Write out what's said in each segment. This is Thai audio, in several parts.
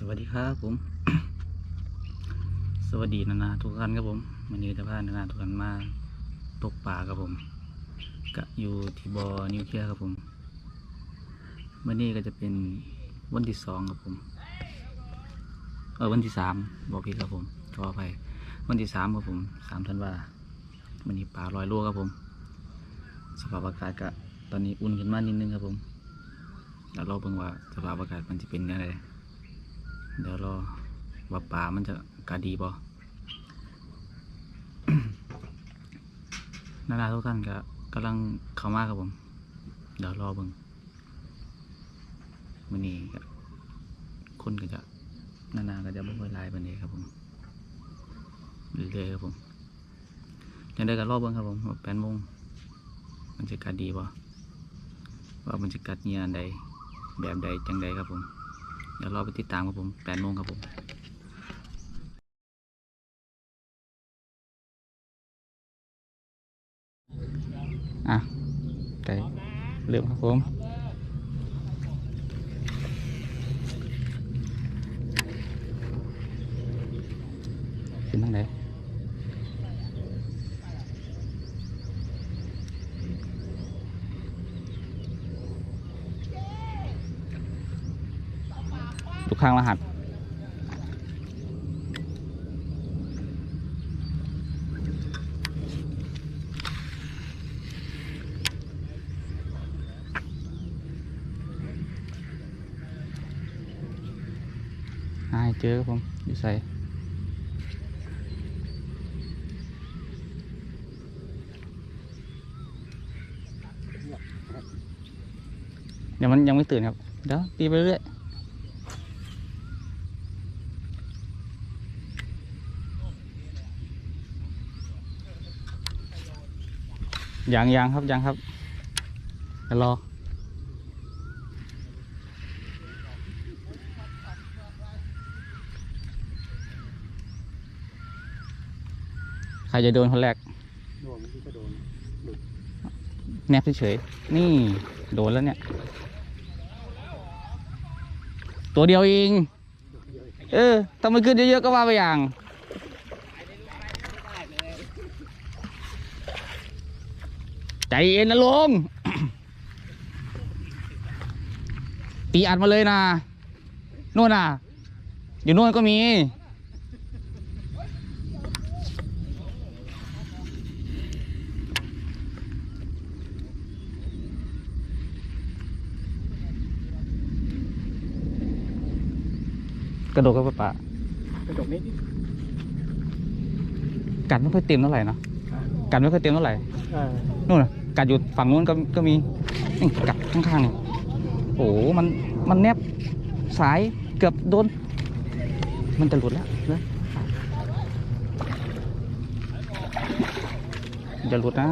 สวัสดีครับผม สวัสดีนานาทุกท่านครับผมวันนี้จะพานานาทุกท่านมาตกปลาครับผมกะอยู่ที่บอนิวเคลียร์ครับผมวันนี้ก็จะเป็นวันที่สองครับผมเออวันที่สามบอกผิดครับผมขออภัยวันที่สามครับผมสามธันวาวันนี้ปลาลอยโลครับผม สภาพอากาศก็ตอนนี้อุ่นขึ้นมานิดนึงครับผมเดี๋ยวเราเบิ่งว่าสภาพอากาศมันจะเป็นยังไง เดี๋ยวรอว่าป่ามันจะกาดีบ่นานาทุกท่านก็กำลังเข้ามาครับผม เดี๋ยวรอเบิ่งมื้อนี้ก็คนก็จะนานาก็จะบ่ค่อยลายปานนี้ครับผมเรื่อยๆครับผมยังได้ก็รอเบิ่งครับผมแปดโมงมันจะกัดดีบ่ว่ามันจะกัดเนียอันใดแบบใดจังใดครับผม เดี๋ยวเราไปติดตามครับผมแปดโมงครับผมอะไก่เริ่มครับผมขึ้นทางไหน ทุกข้างรหัสหาให้เจอครับผมอยู่ใส่เดี๋ยวมันยังไม่ตื่นครับ เดี๋ยวตีไปเรื่อย ยังยังครับยังครับเดี๋ยวรอใครจะโดนคนแรกโดนที่ก็โดนแนบเฉยๆนี่โดนแล้วเนี่ย ตัวเดียวเอง เออทำไมขึ้นเยอะๆก็ว่าไปอย่าง ใจเย็นนะลุงตีอัดมาเลยนะนู่นน่ะ อยู่นู่นก็มี กระโดดกับปะกระจกนี้กัดไม่ค่อยเต็มเท่าไหร่เนอะกัดไม่ค่อยเต็มเท่าไหร่เออนู่นน่ะ กัดอยู่ฝั่งนู้นก็ก็มีนี่กัดข้างๆนี่โอ้มันมันแนบสายเกือบโดน มันจะหลุดแล้วนะจะหลุดนะ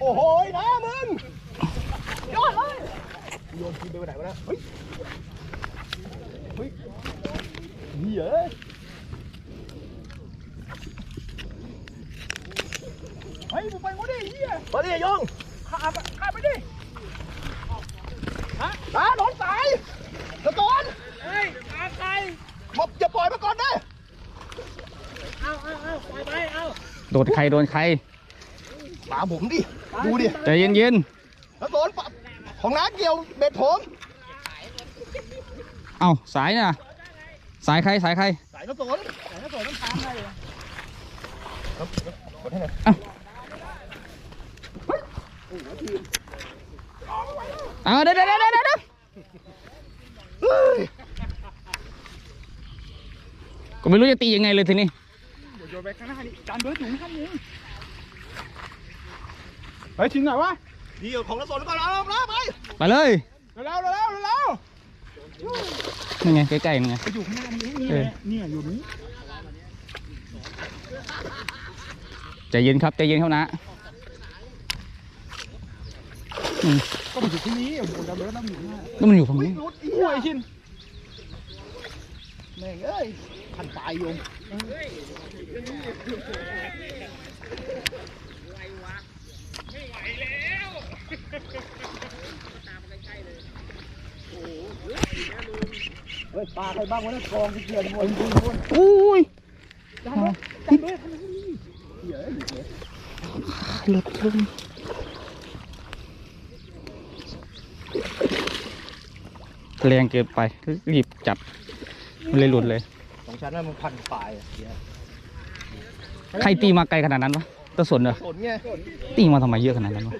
โอ้โหนะมึงยอดเลยโยนทีมไปไหนวะนะเฮ้ยเฮ้ย เหี้ยเฮ้ยมึงไปกูดิเหี้ยมาดิยงข้าไปข้าไปดิฮะฮะโดนสายตะโกนเฮ้ยตาใครบอกอย่าปล่อยมาก่อนนะโดนใครโดนใครปาผมดิดูดิใจเย็นตะโกนปะของน้าเกี่ยวเบ็ดผมๆเอ้าสายน่ะ สายใครสายใครสายกระสนสายกระสนมันตามได้เลยครับกดให้หน่อยเอาเดี๋ยวเดี๋ยวเดี๋ยวเดี๋ยวเดี๋ยวเก็ไม่รู้จะตียังไงเลยทีนี้โยนไปข้างหน้านี่จานเบิร์ดอยู่ข้างนี้ฮ้ยถึงไหนวะดีของละสนก่อนเอาไปไปเลยเร็วเร็วเร็วเร็ว นี่ไงใกล้ๆนี่ไงไปอยู่ข้างหน้านี้นี่เออเนี่ยอยู่นี้ใจเย็นครับใจเย็นครับนะอืมก็มาอยู่ที่นี้โอ้โหเราเดินต้องอยู่ข้างหน้าแล้วมันอยู่ฝั่งนี้รุดอีห่วยชินแม่งเอ้ยขันปลายโยม เฮ้ยปลาใครบ้างวะนี่ยกองเกลียนหมดจริงๆคนอุ้ยจับด้วยจับด้วยเหี้ยหลุดเลยหลุดลงแรงเกินไปรีบจับมันเลยหลุดเลยของฉันน่ะมันพันปลายเหี้ยใครตีมาไกลขนาดนั้นวะตะสนเหรอตีมาทำไมเยอะขนาดนั้นวะ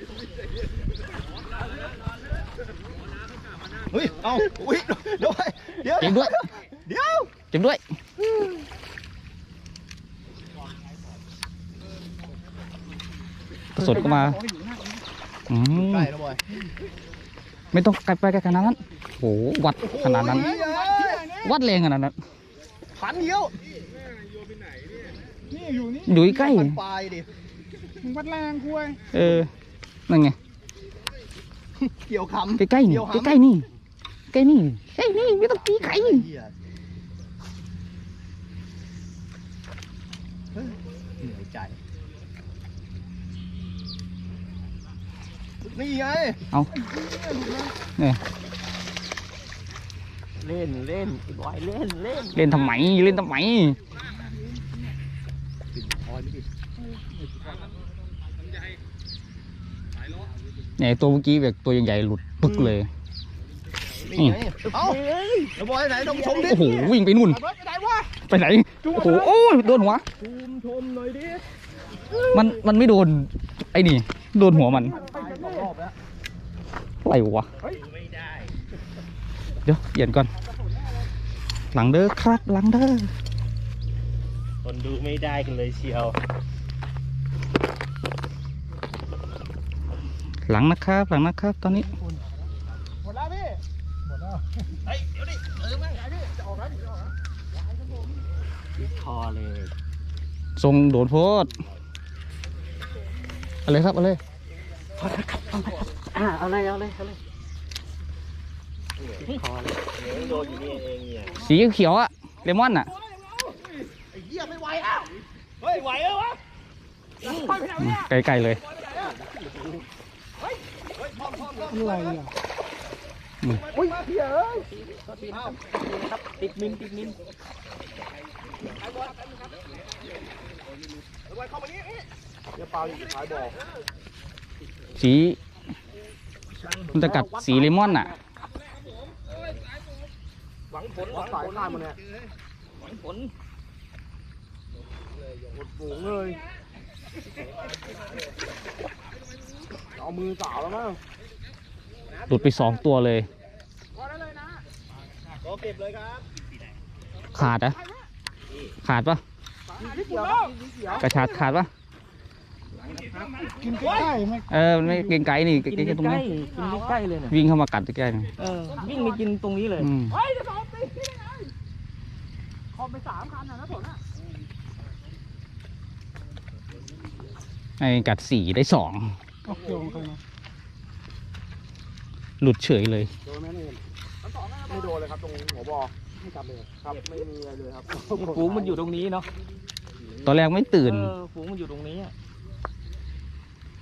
เฮ้ย เอาอุ้ยเดี๋ยวไปเดี๋ยวเจ็บด้วยเดี๋ยวเจ็บด้วยตะสนก็มาอืมใกล้แล้วบอยไม่ต้องไกลไปไกลขนาดนั้นโหวัดขนาดนั้น วัดแรงขนาดนั้นพันเดียวนี่อยู่นี่อยู่ใกล้พันปลายดิมึงวัดแรงคุยเออนั่นไงเกี่ยวคำใกล้ๆนี่เกี่ยวคำใกล้ๆนี่ ใกล้นี่ใกล้นี่ไม่ต้องตีไกลเหี้ยเฮ้ยเหนื่อยใจ นี่ไง เอาเนี่ยเล่นเล่นไอ้บอยเล่นเล่น เล่นทำไม เล่นทำไมบอยไม่ดิเนี่ยตัวเมื่อกี้แบบตัวใหญ่ๆหลุดปึ๊กเลย นี่ไงเอ้าแล้วบอยไหนต้องชมดิโอ้โหวิ่งไปนู่นไปไหนวะไปไหนโอ้โหโอ้ยโดนหัวชมชมหน่อยดิมันมันไม่โดนไอ้นี่โดนหัวมันตายสองรอบแล้วอะไรวะเดี๋ยวเปลี่ยนก่อน หลังเด้อครับหลังเด้อคนดูไม่ได้กันเลยเชียวหลังนะครับหลังนะครับตอนนี้หมดแล้วพี่ เฮ้ยเดี๋ยวดิเออแม่งจะออกแล้วดิจะออกแล้วคอเลยทรงโดนโพดเอาเลยครับเอาเลยอ่าเอาเลยเอาเลยเอาเลยคอเลยโดนอยู่นี่เองเนี่ยสีเขียวอะเลมอนอะไอ้เหี้ยไม่ไหวแล้วเฮ้ยไหวแล้ววะไกลๆเลยอะไรอะ อุ้ยเหี้ยเอ้ยติดมินติดมินสี มันจะกัดสีเลมอนอะหวังผลหวังสายข้ามมันเนี่ยหวังผลหมดฝูงเลยเอามือสาวแล้วมั้ง หลุดไปสองตัวเลยรอเก็บเลยครับขาดอะขาดปะนิดเดียวครับนิดเดียวกระชาดขาดปะกินใกล้ๆไม่เออมันไม่เกรงไกลนี่เกรงไกลตรงนี้กินใกล้ๆเลยเนี่ยวิ่งเข้ามากัดใกล้ๆนี่เออวิ่งไปกินตรงนี้เลยอืมเฮ้ยจะสองตีได้ไงคอมไปสามคันอะนะผลอะไอ้กัดสีได้สองโอ้โหใครมาหลุดเฉยเลย โดนไหมนี่ไม่โดนเลยครับตรงหัวบอไม่จับเลยครับไม่มีอะไรเลยครับฝูงมันอยู่ตรงนี้เนาะตอนแรกไม่ตื่นเออฝูงมันอยู่ตรงนี้อะ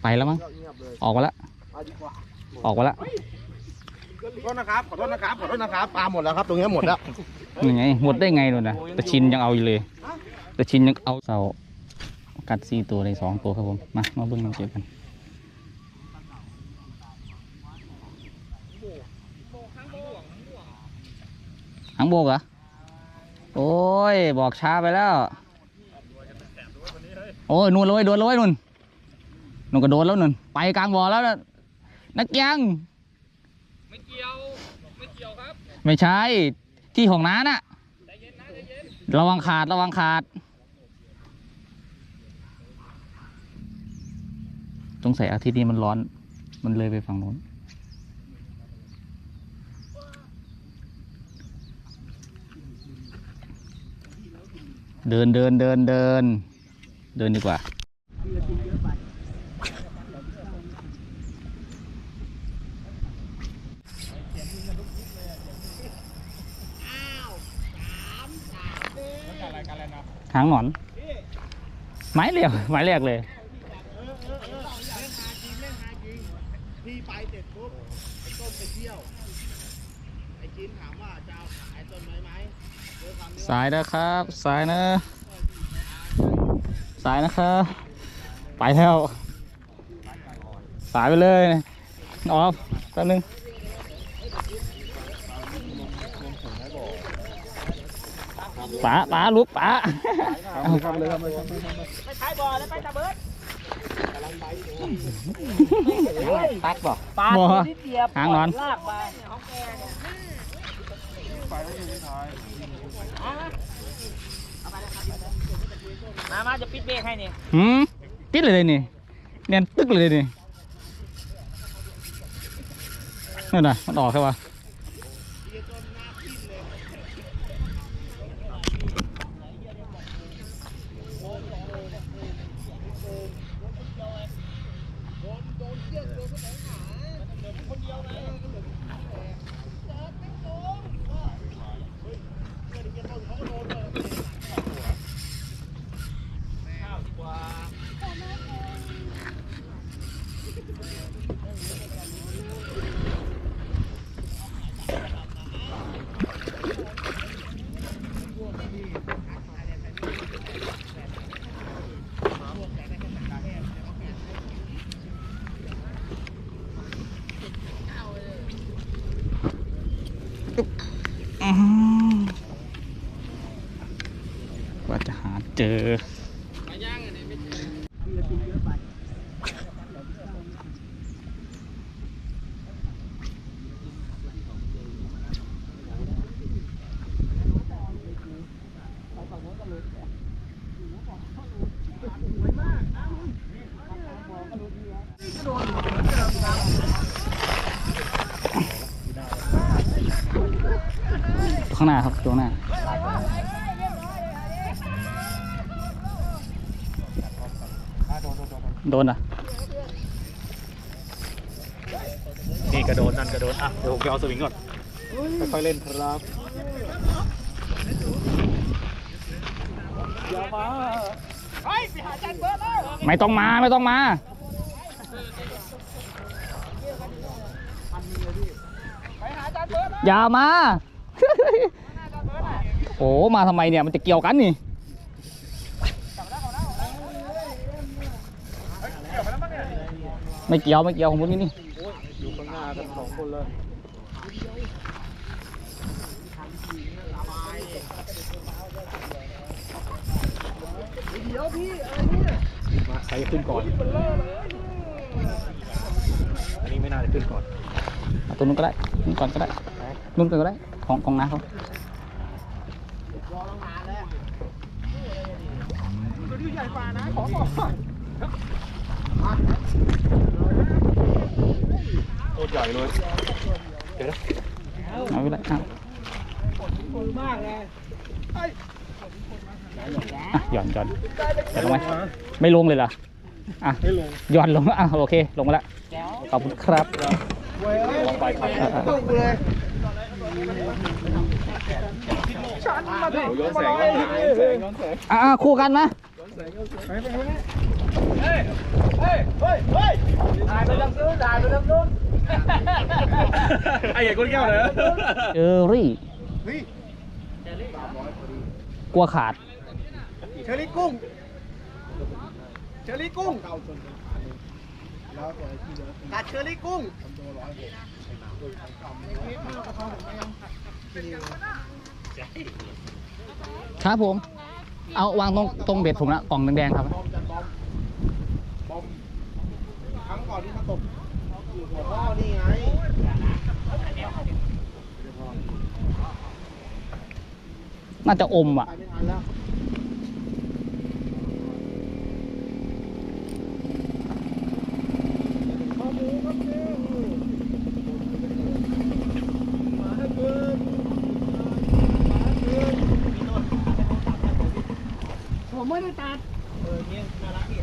ไปแล้วมั้งเงียบเลยออกมาแล้วไปดีกว่าออกมาแล้วขอโทษนะครับขอโทษนะครับขอโทษนะครับปลาหมดแล้วครับ ตรงนี้หมดแล้วยังไงหมดได้ไงนู่นนะแต่ชินยังเอาอยู่เลย แต่ชินยังเอาเสากัดสี่ตัวในสองตัวครับผมมามาเบิ้งน้ำเจ็บกัน หางโบกเหรอ โอ้ย บอกช้าไปแล้ว โอ้ยนู่นเลยโดนเลยนู่นนู่นก็โดนแล้วนู่น ไปกลางบ่อแล้วนะนักยังไม่เกี่ยว ไม่เกี่ยวครับ ไม่ใช่ ที่ของน้าน่ะ ระวังขาด ระวังขาดสงสัยอาทิตย์นี้มันร้อน มันเลยไปฝั่งโน้น เดินเดินเดินเดิน เดินดีกว่า หางหนอน ไม้เรียวไม้แรกเลยพี่ไปเสร็จปุ๊บไอ้ต้นไปเที่ยว ไอ้จินถามว่าจะเอาขายต้นไม้ไหม สายนะครับ สายนะ สายนะครับ ไปแล้ว สายไปเลยออฟแป๊บนึงป๋าป๋าลุกป๋าไปท้ายบ่อแล้วไปตะเบิดตัดบ่ปลาตัวที่เดียบหางนอนลากมาของแกเนี่ย มามาจะปิดเบรกให้นี่หืมติดเลยเลยนี่เนียนตึกเลยนี่นั่นน่ะมันออกใช่ปะ อื้อหือกว่าจะหา เจอ ข้างหน้าครับตรงหน้า โดนอะ นี่กระโดดนั่นกระโดดอะเดี๋ยวผมไปเอาสวิงก่อนค่อยๆเล่นครับอย่ามาไม่ต้องมาไม่ต้องมา อย่ามา โอ้มาทำไมเนี่ยมันจะเกี่ยวกันนี่ ไม่เกี่ยวไม่เกี่ยวของพวกนี้นี่อยู่ข้างหน้ากันสองคนเลยเดี๋ยวพี่อะไรเนี่ยมาใครขึ้นก่อน อันนี้ไม่น่าจะขึ้นก่อนเอาตัวนู้นก็ได้นู้นก่อนก็ได้นู้นก่อนก็ได้ ของของน้าเขารอตั้งนานแล้วตัวนี้ใหญ่กว่านะขอบอกก่อนโคตร ใหญ่เลยเอาไปเลยอะมากเลยอะหย่อนหย่อนหย่อนลงไหมไม่ลงเลยเหรออะไม่ลงหย่อนลงอะโอเคลงมาแล้วขอบคุณครับลองไปครับอะอะตึ้งเลยย้อนแสงย้อนแสงย้อนแสงอะอะคู่กันนะเฮ้ยเฮ้ยเฮ้ยถ่ายไปทางนู้นถ่ายไปทางนู้น ไอ้ใหญ่ก้นแก้วเลยเจอรี่เฮ้ยกลัวขาด เชอรี่กุ้ง เชอรี่กุ้งกัดเชอรี่กุ้งครับผม เอาวางตรงตรงเบ็ดผมนะกล่องแดงๆครับบอมจัดบอมบอมครั้งก่อนที่มาตกอยู่ หัวข้อนี่ไงน่าจะอมอะ ไปไม่ทันแล้ว ได้ตัด เออเนี่ยน่ารักพี่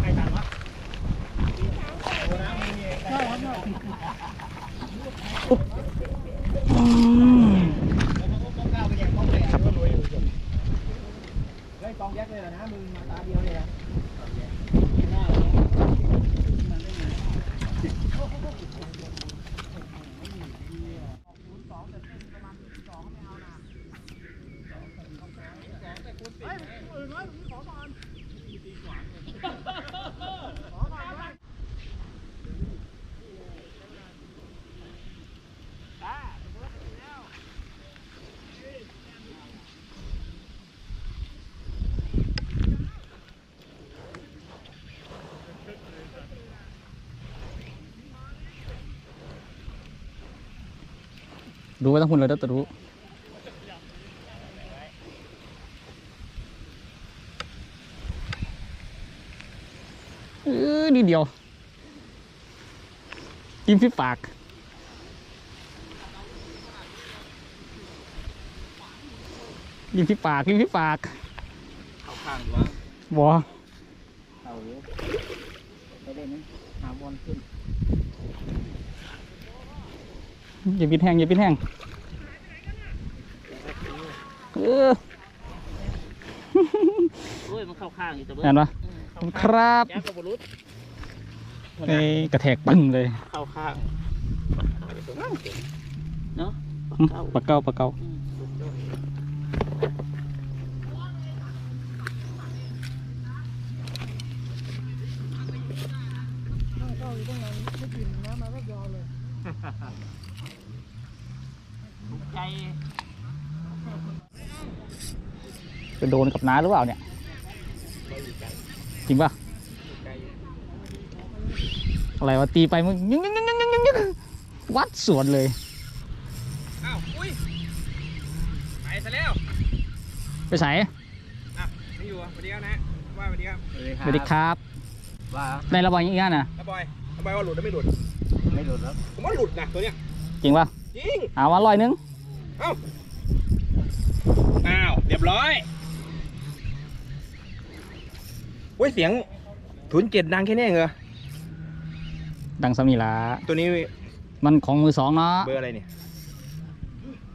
ใครตัดวะ ใช่ครับเนี่ย อืม ครับเฮ้ยกองแยกเลยเหรอนะมึงมาตาเดียวเลยนะ ดูไว้ทั้งคุณเลยเด้อตะรู้เออนิดเดียวกินพี่ปากกินพี่ปากกินพี่ปากเข้าข้างวะบอเข้าอยู่ไปเล่นนะหาบอลขึ้น อย่าปิดแห้งอย่าปิดแห้งเออโอ้ยมันเข้าข้างอยู่แต่เบิ้เห็นปะครับแจ๊กกับบรุษเอ้ยกระแทกปึ้งเลยเข้าข้างเนาะหึปลาเก้าปลาเก้า จะโดนกับน้าหรือเปล่าเนี่ย จริงป่ะ อะไรวะตีไปมึงยึงยึงยึงยึงยึงยึงวัดสวนเลย อ้าว อุ้ย ไปซะแล้ว ไปใส่อะไม่อยู่อะสวัสดีครับนะว่าสวัสดีครับ สวัสดีครับว่าในระหว่างอีกงานน่ะน้าบอยน้าบอยว่าหลุดหรือไม่หลุด ไม่หลุดแล้วผมว่าหลุดนะตัวเนี้ย จริงป่ะ จริง เอามาลอยนึง เอ้าอ้าว เรียบร้อยเว้ยเสียงศูนย์เจ็ดดังแค่นี้เองเหรอ ดังสมีละตัวนี้มันของมือสองเนาะเบอร์อะไรเนี่ย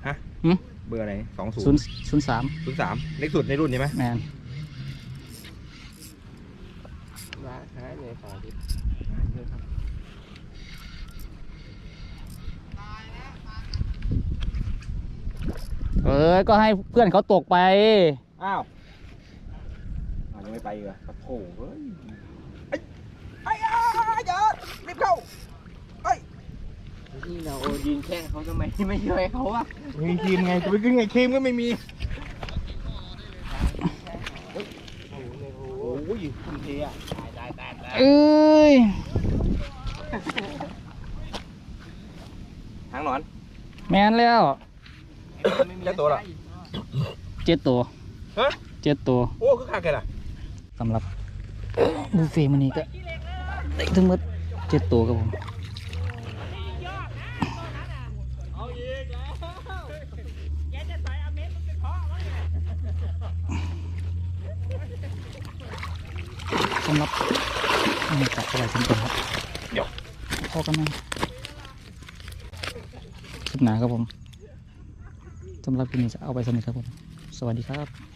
ฮะหึเบอร์อะไรสองศูศูนนย์ย์ศูนย์สามศูนย์สามเล็กสุดในรุ่นใช่ไหมแมน ร้านขายเลยขายดิ เอก็ให้เพื่อนเขาตกไป อ้าวอ้าวยังไม่ไปเหรอโอ้โหเฮ้ยไอ้ไอ้อ้าอย่ารีบเข้าไอ้นี่เรายิงแข้งเขาทำไมไม่ช่วยเขาวะมีครีมไงจะไปกินไงครีมก็ไม่มีโอ้ยคุณเทียตายตายตายเอ้ยหางหนอน แมนแล้ว แค่ตัวละเจ็ดตัวฮะเจ็ดตัว โอ้คือขาดแกล่ะสำหรับบุฟเฟ่ต์มันนี้ก็ได้ทั้งหมดเจ็ดตัวครับผมเอาอีกแล้วแกจะใส่อเมนมันเป็นเพราะวะเนี่ยสำหรับอันนี้จัดอะไรสำคัญครับเดี๋ยวพอกันนะคลิปหนาครับผม สำหรับคลิปนี้จะเอาไปสนิทครับผม สวัสดีครับ